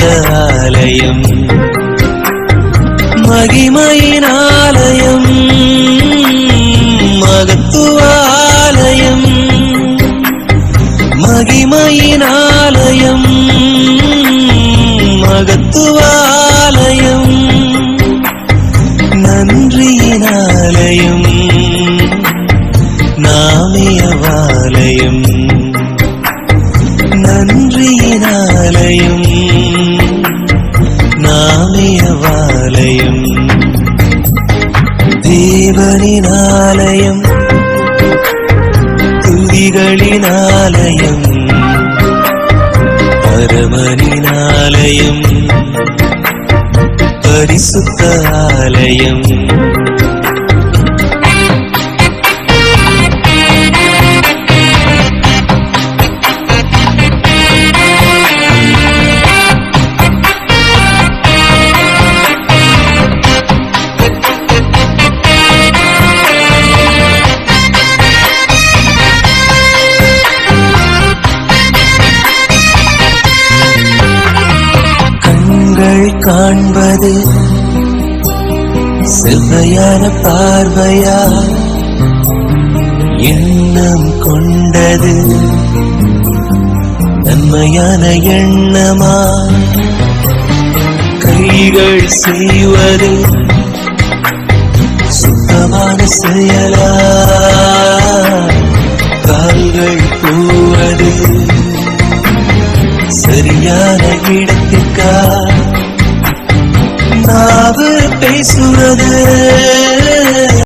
பரிசுத்த ஆலயம் மகிமையின் ஆலயம். பரிசுத்த ஆலயம். காண்பது. செவ்வையான பார்வையா? எண்ணம் கொண்டது. நன்மையான எண்ணமா? கைகள் செய்வது. சுத்தமான செயலா?